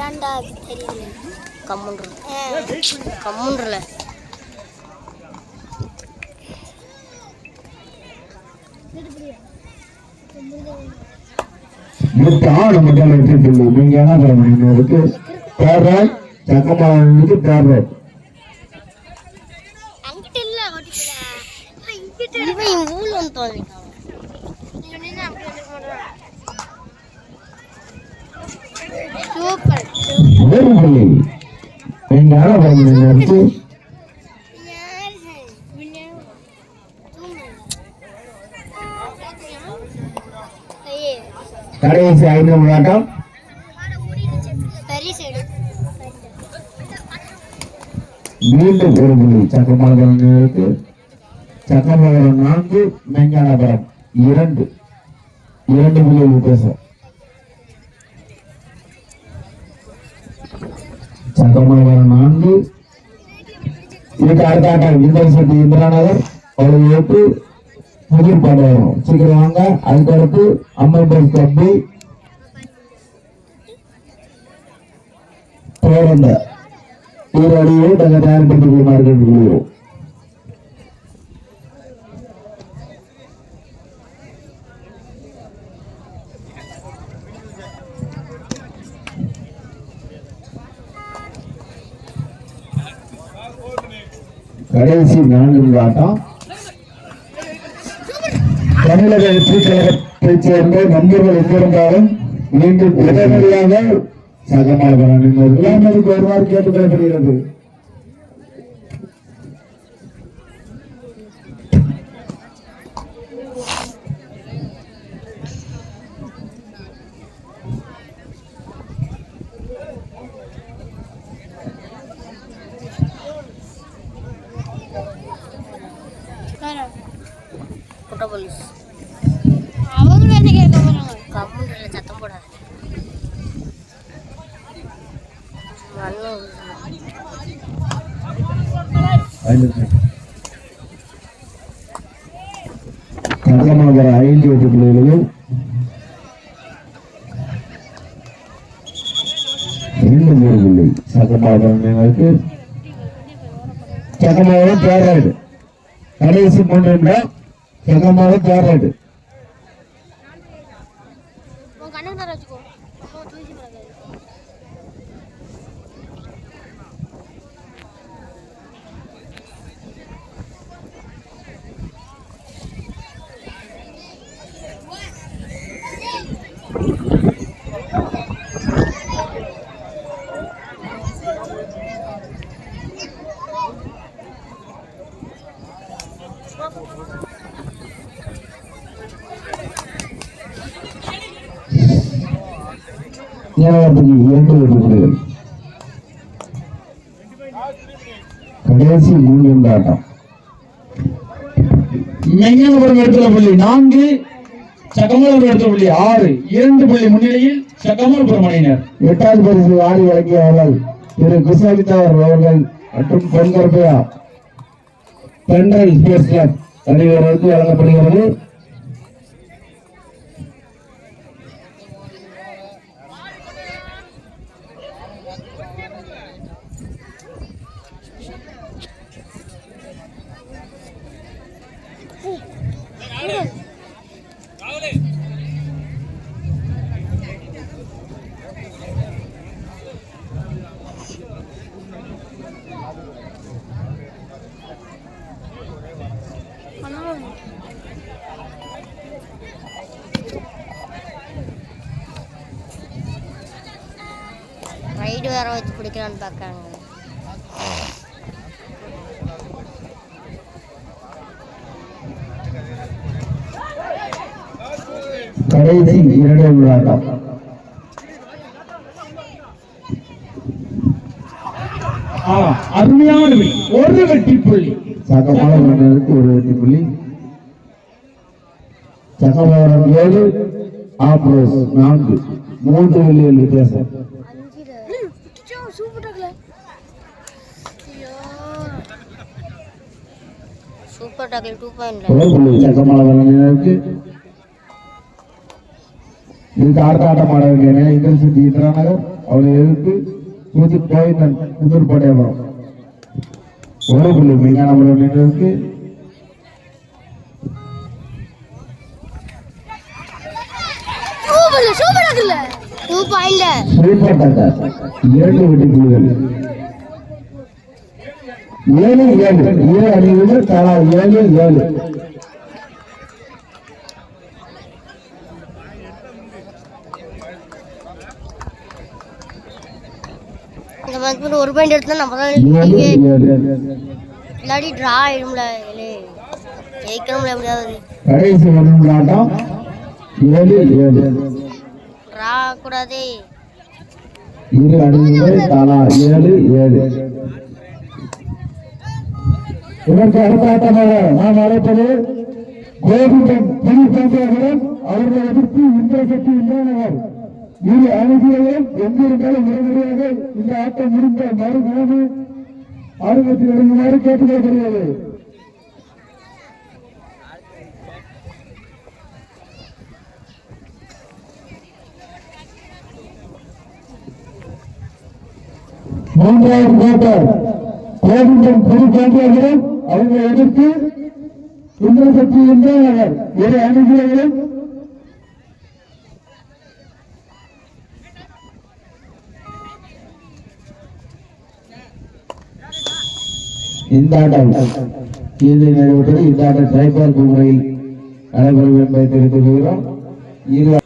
அது தெரியல? கம்முன்று கம்முன்றல. நீங்க என்ன இருக்கு? தேர்தல் சக்கமாவுக்கு தேர்தல் அங்கிட்ட இல்ல இங்கிட்ட இவன் ஊர்ல வந்து தோன்றிட்டான் கடைசி ஐந்து விளையாட்டம் மீண்டும் ஒரு புள்ளி சக்கமாபுரம் இருக்கு சக்கமாபுரம் நான்கு மெங்காலபுரம் இரண்டு. இரண்டு புள்ளி வித்தியாசம் சக்கமாபுரம் நான்கு. இதுக்கு அடுத்த ஆட்டம் யூனிவர்சிட்டி இந்திரா நகர் அவ்வளவு ஏற்று புதிய பாடம் சீக்கிரம் வாங்க. அதுக்கடுத்து அம்மன் கப்பி பேரண்ட ஈரோடு தங்க தயார்படுத்திக் கொள்வார்கள் கடைசி நான்கு ஆட்டம். தமிழக வெற்றி கழகத்தைச் சேர்ந்த நண்பர்கள் எங்கிருந்தாலும் மீண்டும் உடனடியாக சகமாக விளையாடுவதற்கு வருமாறு கேட்டுக்கொள்ளப்படுகிறது குட்ட போலீஸ். அவங்க என்ன கேட்க போறாங்க? கம்முன்றல சத்தம் போடாத. சகமாக ஐந்து வெற்றி பிள்ளைகளும் மீண்டும் ஒரு பிள்ளை சகமாக எங்களுக்கு. சகமாக தேர்றாடு கடைசி மூன்று நிமிடம் சகமாக தேர்றாடு நேரத்துக்கு இரண்டு வெற்றி கடைசி மூன்று ஆட்டம் மெங்கனபுரம் எடுத்துள்ள புள்ளி நான்கு சகமலபுரம் எடுத்துள்ள புள்ளி ஆறு. இரண்டு புள்ளி முன்னிலையில் சகமலபுரம் அணியினர் எட்டாவது பரிசு ஆடி வழங்கியவர்கள் திரு குசாலிதார் அவர்கள் மற்றும் பொன்கருப்பையா பெண்கள் ஸ்போர்ட்ஸ் கிளப். அணிவருக்கு வழங்கப்படுகிறது. ரைடு வேற வச்சு பிடிக்கலான்னு பார்க்காங்க கடைசி இரண்டு ஆ, அருமையான ஒரு வெற்றி புள்ளி. சகமான மன்னருக்கு ஒரு வெற்றி புள்ளி. சகமாவரம் ஏழு ஆப்ரோஸ் நான்கு. மூன்று வெள்ளியல் வித்தியாசம். சூப்பர் டாக்ல ஐயோ சூப்பர் டாக்கில் டூ பாயிண்ட் சகமாவரனுக்கு இதுக்கு ஆட வேண்டிய இந்திரன் சிட்டி இந்திரா நகர் அவரை எதிர்த்து புது கோவிந்தன் புதூர் படையபுரம் ஒரு புள்ளி விஞ்ஞானபுரம் நின்றதுக்கு சூப்பர் சூப்பர் ஆகல டூ பாயிண்ட் சூப்பர் டாக்கர் இரண்டு வெற்றி புள்ளிகள். ஏழு ஏழு. ஏழு அணிகள் தலா ஏழு ஏழு. மாதிரி ஒரு பாயிண்ட் எடுத்தா நம்ம தான் இல்லாட்டி ட்ரா ஆயிடும்ல ஜெயிக்கணும்ல எப்படியாவது கடைசி ஆட்டம் ஏழு ஏழு. ட்ரா கூடாதே இரு அணிகள் தலா ஏழு ஏழு. இதற்கு அடுத்த ஆட்டமாக நாம் அழைப்பது கோபிந்தன் புலி பஞ்சாபுரம் அவர்களை எதிர்த்து இந்திர சக்தி இல்லாதவர் இரு அணிகளும் எங்கிருந்தாலும் உடனடியாக இந்த ஆட்டம் முடிந்த மறுநாள் ஆர்வத்தில் இறங்குமாறு கேட்டுக்கொள்ளப்படுகிறது மூன்றாவது கோட்டர் கோவிந்தன் புது பஞ்சாபுரம் அவர்களை எதிர்த்து இந்திரசக்தி சக்தி இல்லாதவர் இரு அணிகளும் இந்த ஆட்டம் இது நிறைவுற்றது இந்த ஆட்டம் ட்ரைபால் முறையில் நடைபெறும் என்பதை தெரிவித்துக் கொள்கிறோம். இரு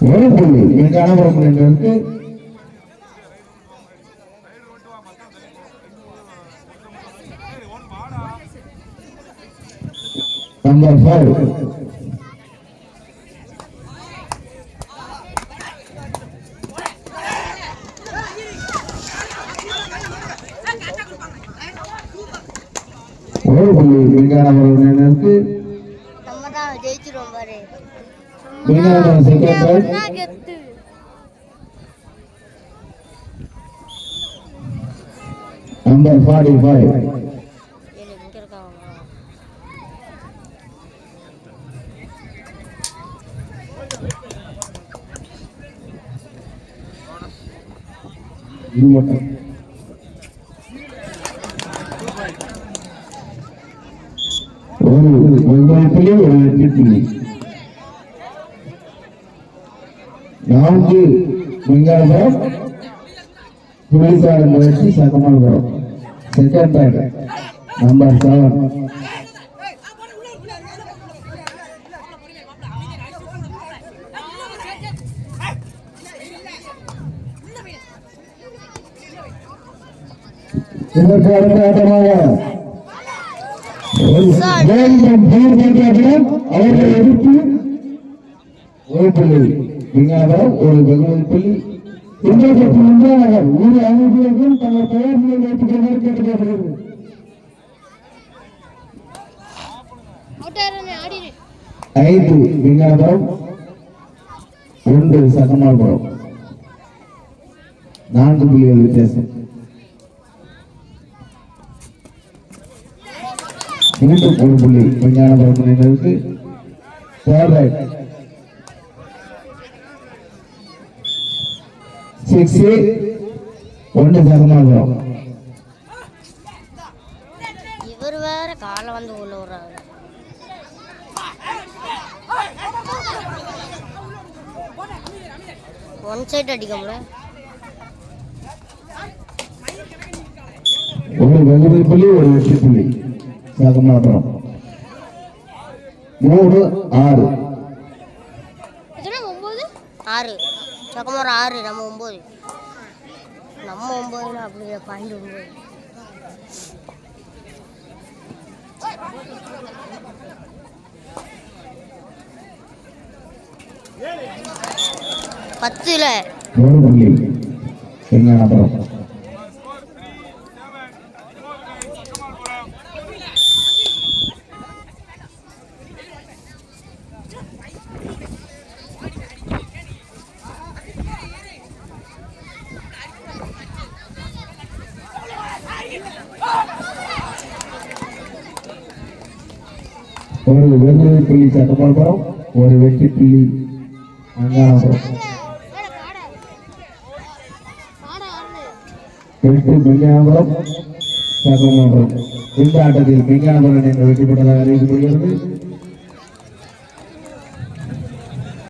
ஒரு புள்ளி என் கணவரம் என்பதற்கு நம்பர் ஃபைவ் ஒரு புள்ளி விஞ்ஞானபுரம் என்பதற்கு நம்ம தான் ஜெயிச்சிருவோம் பாரு. Vignanapuram second number forty five ஒரு ஒன்பது புள்ளி ஒரு எட்டு புள்ளி நான்கு விஞ்ஞானம் புள்ளிக்கார முயற்சி சகமல்புரம் செகண்ட் பேட் நம்பர் செவன் இதற்கு அடுத்த ஆட்டமாக அவர்களை எதிர்த்து ஒரு புள்ளி விஞ்ஞானம் ஒரு தங்கள் பெயர் நிலை கேட்டுக்கொள்கிறது ஆடிடு. ஐந்து விஞ்ஞானம் ஒன்று சகமாபுரம் நான்கு புள்ளிகள் வித்தியாசம். மீண்டும் ஒரு புள்ளி விஞ்ஞானபுரம் நினைவுக்கு தேர்ட் சிக்ஸ் ஒன்று சகமாபுரம் இவர் வேற காலை வந்து உள்ள விடுறாரு. ஒன் சைடு அடிக்கும்ல. ஒரு வெகுமதி புள்ளி ஒரு வெற்றி புள்ளி. சகமாபுரம் மூணு ஆறு. ஒன்பது ஆறு சக்கமரம் ஆறு நம்ம ஒம்பது. நம்ம ஒம்பதுல அப்படியே பாயிண்ட் ஒம்பது பத்துல. ஒரு வெகுமதி புள்ளி சட்டமாபுரம் ஒரு வெற்றி புள்ளி. அங்கானபுரம் வெற்றி மெஞ்ஞானபுரம் சகமாபுரம் இந்த ஆட்டத்தில் மெஞ்ஞானபுரம் என்று வெற்றி பெற்றதாக அறிவிக்கப்படுகிறது.